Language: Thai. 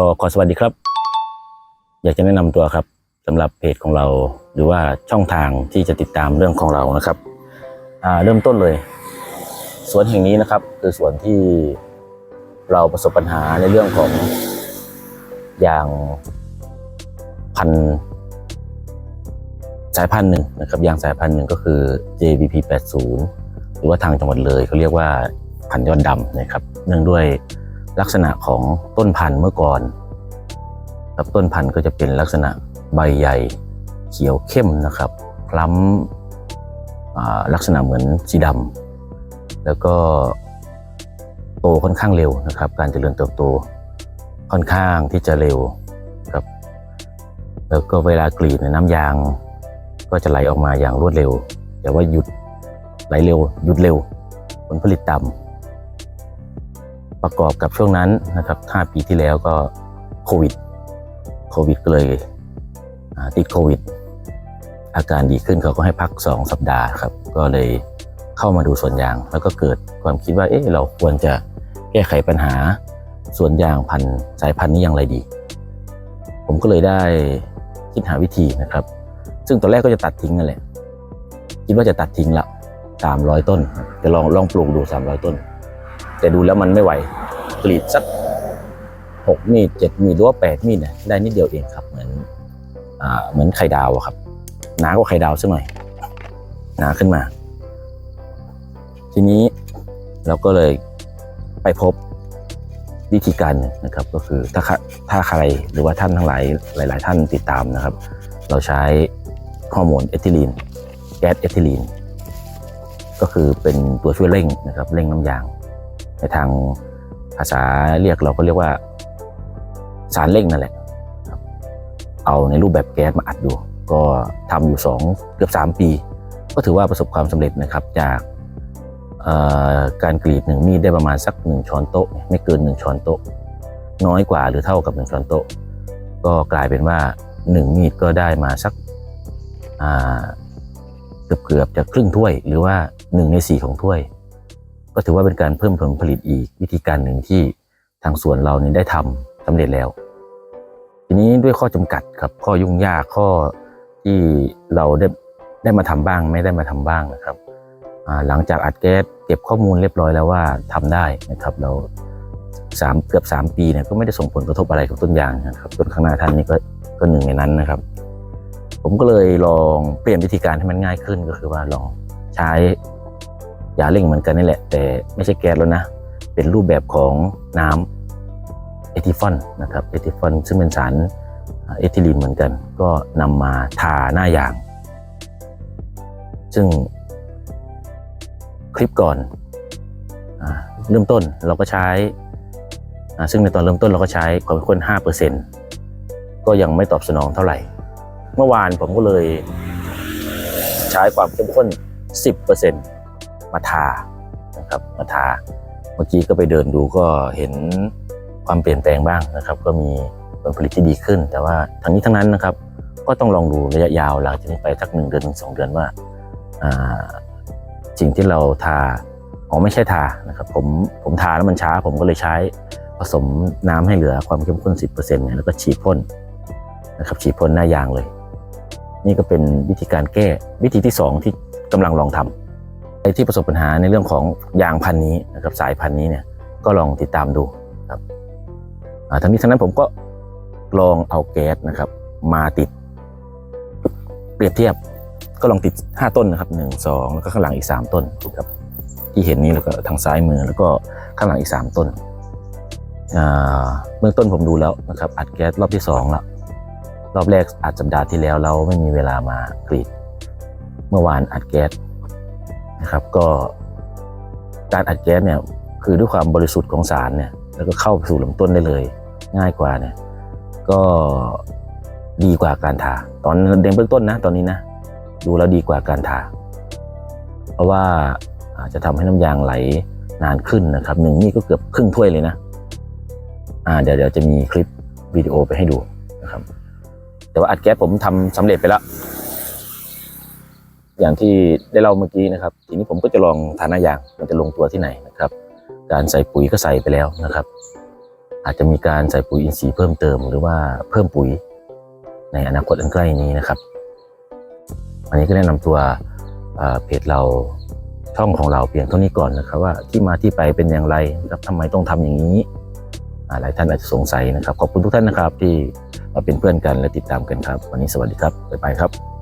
ก็ขอสวัสดีครับ อยากจะแนะนำตัวครับสำหรับเพจของเราหรือว่าช่องทางที่จะติดตามเรื่องของเรานะครับเริ่มต้นเลย สวนแห่งนี้นะครับ คือสวนที่เราประสบปัญหาในเรื่องของยางพันสายพันธุ์หนึ่งนะครับยางสายพันธุ์หนึ่งก็คือ JBP 80หรือว่าทางจังหวัดเลยเขาเรียกว่าพันยอดดำนะครับ เนื่องด้วย ลักษณะของต้นพันธุ์เมื่อก่อนครับต้นพันธุ์ก็จะเป็นลักษณะใบใหญ่เขียวเข้มนะครับ คล้ำลักษณะเหมือนสีดำแล้วก็โตค่อนข้างเร็วนะครับ การเจริญเติบโตค่อนข้างที่จะเร็วครับ แล้วก็เวลากรีดในน้ำยาง ก็จะไหลออกมาอย่างรวดเร็ว แต่ว่าหยุดไหลเร็วหยุดเร็วผลผลิตต่ำ ประกอบกับช่วงนั้นนะครับ5ปีที่แล้วก็โควิดโควิดก็เลยติดโควิด อาการดีขึ้นเขาก็ให้พัก 2 สัปดาห์ครับ ก็เลยเข้ามาดูสวนยาง แล้วก็เกิดความคิดว่าเอ๊ะเราควรจะแก้ไขปัญหาสวนยางพันธุ์สายพันธุ์นี้อย่างไรดี ผมก็เลยได้คิดหาวิธีนะครับ ซึ่งตอนแรกก็จะตัดทิ้งนั่นแหละคิดว่าจะตัดทิ้งละสามร้อยต้นจะลองลองปลูกดูสามร้อยต้น แต่ดูแล้วมันไม่ไหวกรีดสักหกมีดเจ็ดมีดหรือว่าแปดมีดเนี่ยได้นิดเดียวเองครับ เหมือนอ่าเหมือนไข่ดาวอะครับหนากว่าไข่ดาวสักหน่อยหนาขึ้นมา ทีนี้เราก็เลยไปพบวิธีการนะครับ ก็คือถ้าใครถ้าใครหรือว่าท่านทั้งหลายหลาย ๆ ท่านติดตามนะครับ เราใช้ฮอร์โมนเอทิลีนแก๊สเอทิลีนก็คือเป็นตัวช่วยเร่งนะครับเร่งน้ำยาง ในทางภาษาเรียกเราก็เรียกว่าสารเร่งนั่นแหละเอาในรูปแบบแก๊สมาอัดดู ก็ทำอยู่ 2 เกือบ 3 ปี ก็ถือว่าประสบความสำเร็จนะครับ จากการกรีดหนึ่งมีดได้ประมาณสัก 1 ช้อนโต๊ะ ไม่เกิน 1 ช้อนโต๊ะ น้อยกว่าหรือเท่ากับ 1 ช้อนโต๊ะ ก็กลายเป็นว่า 1 มีดก็ได้มาสักเกือบเกือบๆจะครึ่งถ้วย หรือว่า 1 ใน 4 ของถ้วย ก็ถือว่าเป็นการเพิ่มผลผลิตอีกวิธีการหนึ่งที่ทางสวนเรานี่ได้ทำสำเร็จแล้ว ทีนี้ด้วยข้อจำกัดครับข้อยุ่งยากข้อที่เราได้ได้มาทำบ้างไม่ได้มาทำบ้างนะครับหลังจากอัดแก๊สเก็บข้อมูลเรียบร้อยแล้วว่าทำได้นะครับเราสามเกือบสามปีเนี่ยก็ไม่ได้ส่งผลกระทบอะไรกับต้นยางนะครับต้นข้างหน้าท่านนี่ก็ก็หนึ่งในนั้นนะครับ ผมก็เลยลองเปลี่ยนวิธีการให้มันง่ายขึ้นก็คือว่าลองใช้ ยาเร่งเหมือนกันนี่แหละ แต่ไม่ใช่แก๊สแล้วนะ เป็นรูปแบบของน้ำเอทิฟอนนะครับเอทิฟอนซึ่งเป็นสารเอทิลีนเหมือนกัน ก็นำมาทาหน้ายาง ซึ่งคลิปก่อนอเริ่มต้นเราก็ใช้ ซึ่งในตอนเริ่มต้นเราก็ใช้ความเข้มข้น5%ก็ยังไม่ตอบสนองเท่าไหร่ เมื่อวานผมก็เลยใช้ความเข้มข้น 10% มาทานะครับมาทา เมื่อกี้ก็ไปเดินดูก็เห็นความเปลี่ยนแปลงบ้างนะครับ ก็มีผลผลิตที่ดีขึ้น แต่ว่าทั้งนี้ทั้งนั้นนะครับ ก็ต้องลองดูระยะยาวหลังจากนี้ไปสักหนึ่งเดือนถึงสองเดือนว่าอ่าสิ่งที่เราทาอ๋อไม่ใช่ทานะครับผมผมทาแล้วมันช้า ผมก็เลยใช้ผสมน้ำให้เหลือความเข้มข้น 10%เนี่ยแล้วก็ฉีดพ่นนะครับฉีดพ่นหน้ายางเลย นี่ก็เป็นวิธีการแก้วิธีที่สองที่กำลังลองทำ ไอ้ที่ประสบปัญหาในเรื่องของยางพันนี้นะครับสายพันนี้เนี่ยก็ลองติดตามดูครับทั้งนี้ทั้งนั้นผมก็ลองเอาแก๊สนะครับ มาติด เปรียบเทียบก็ลองติด 5 ต้นนะครับ 1 2 แล้วก็ข้างหลังอีก 3 ต้นครับที่เห็นนี้แล้วก็ทางซ้ายมือแล้วก็ข้างหลังอีก 3 ต้นเบื้องต้นผมดูแล้วนะครับ อัดแก๊สรอบที่2แล้วรอบแรกอัดสัปดาห์ที่แล้วเราไม่มีเวลามากรีด เมื่อวานอัดแก๊ส นะครับ ก็การอัดแก๊สเนี่ยคือด้วยความบริสุทธิ์ของสารเนี่ยแล้วก็เข้าสู่ลำต้นได้เลย ง่ายกว่าเนี่ยก็ดีกว่าการทา ตอนเดงเบื้องต้นนะตอนนี้นะดูแล้วดีกว่าการทา เพราะว่าอาจจะทำให้น้ำยางไหลนานขึ้นนะครับหนึ่งนี่ก็เกือบครึ่งถ้วยเลยนะอ่าเดี๋ยวเดี๋ยวจะมีคลิปวิดีโอไปให้ดูนะครับ แต่ว่าอัดแก๊สผมทำสำเร็จไปแล้ว อย่างที่ได้เล่าเมื่อกี้นะครับ ทีนี้ผมก็จะลองทาหน้ายางมันจะลงตัวที่ไหนนะครับ การใส่ปุ๋ยก็ใส่ไปแล้วนะครับ อาจจะมีการใส่ปุ๋ยอินทรีย์เพิ่มเติมหรือว่าเพิ่มปุ๋ยในอนาคตอันใกล้นี้นะครับวันนี้ก็แนะนำตัวเพจเราช่องของเราเพียงเท่านี้ก่อนนะครับ ว่าที่มาที่ไปเป็นอย่างไรนะครับทำไมต้องทำอย่างนี้หลายท่านอาจจะสงสัยนะครับ ขอบคุณทุกท่านนะครับที่มาเป็นเพื่อนกันและติดตามกันครับ วันนี้สวัสดีครับบ๊ายบายครับ